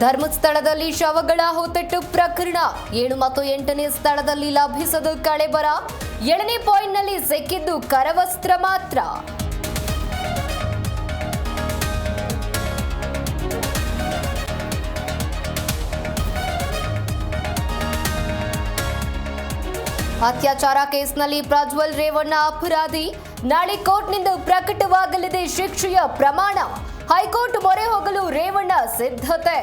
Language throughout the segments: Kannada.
ಧರ್ಮಸ್ಥಳದಲ್ಲಿ ಶವಗಳ ಹೊತ್ತಟ್ಟು ಪ್ರಕರಣ. ಏಳು ಮತ್ತು ಎಂಟನೇ ಸ್ಥಳದಲ್ಲಿ ಲಭಿಸದ ಕಳೆಬರ ಏಳನೇ ಪಾಯಿಂಟ್ನಲ್ಲಿ ಸಿಕ್ಕಿದ್ದು ಕರವಸ್ತ್ರ ಮಾತ್ರ. ಅತ್ಯಾಚಾರ ಕೇಸ್ನಲ್ಲಿ ಪ್ರಜ್ವಲ್ ರೇವಣ್ಣ ಅಪರಾಧಿ. ನಾಳೆ ಕೋರ್ಟ್ನಿಂದ ಪ್ರಕಟವಾಗಲಿದೆ ಶಿಕ್ಷೆಯ ಪ್ರಮಾಣ. ಹೈಕೋರ್ಟ್ ಮೊರೆ ಹೋಗಲು ರೇವಣ್ಣ ಸಿದ್ಧತೆ.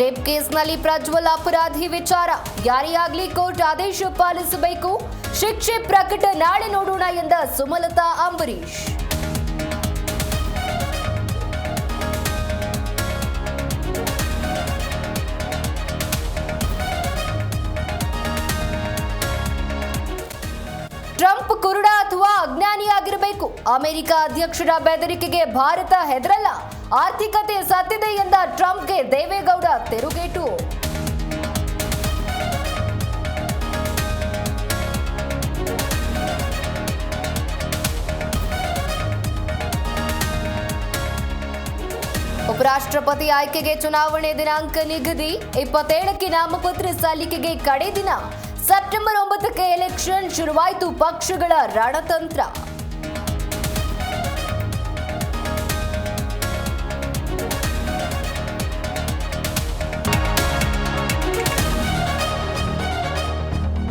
ರೇಪ್ ಕೇಸ್ನಲ್ಲಿ ಪ್ರಜ್ವಲ್ ಅಪರಾಧಿ ವಿಚಾರ. ಯಾರೇ ಆಗ್ಲಿ ಕೋರ್ಟ್ ಆದೇಶ ಪಾಲಿಸಬೇಕು? ಶಿಕ್ಷೆ ಪ್ರಕಟ ನಾಳೆ ನೋಡೋಣ ಎಂದ ಸುಮಲತಾ ಅಂಬರೀಶ್ ಕುರುಡ ಅಥವಾ ಅಜ್ಞಾನಿಯಾಗಿರಬೇಕು. ಅಮೆರಿಕ ಅಧ್ಯಕ್ಷರ ಬೆದರಿಕೆಗೆ ಭಾರತ ಹೆದರಲ್ಲ. ಆರ್ಥಿಕತೆ ಸತ್ತಿದೆ ಎಂದ ಟ್ರಂಪ್ಗೆ ದೇವೇಗೌಡ ತೆರುಗೇಟು. ಉಪರಾಷ್ಟ್ರಪತಿ ಆಯ್ಕೆಗೆ ಚುನಾವಣೆ ದಿನಾಂಕ ನಿಗದಿ. ಇಪ್ಪತ್ತೇಳಕ್ಕೆ ನಾಮಪತ್ರ ಸಲ್ಲಿಕೆಗೆ ಕಡೆ ದಿನ ಸೆಪ್ಟೆಂಬರ್ ಒಂಬತ್ತಕ್ಕೆ ಎಲೆಕ್ಷನ್ ಶುರುವಾಯಿತು. ಪಕ್ಷಗಳ ರಣತಂತ್ರ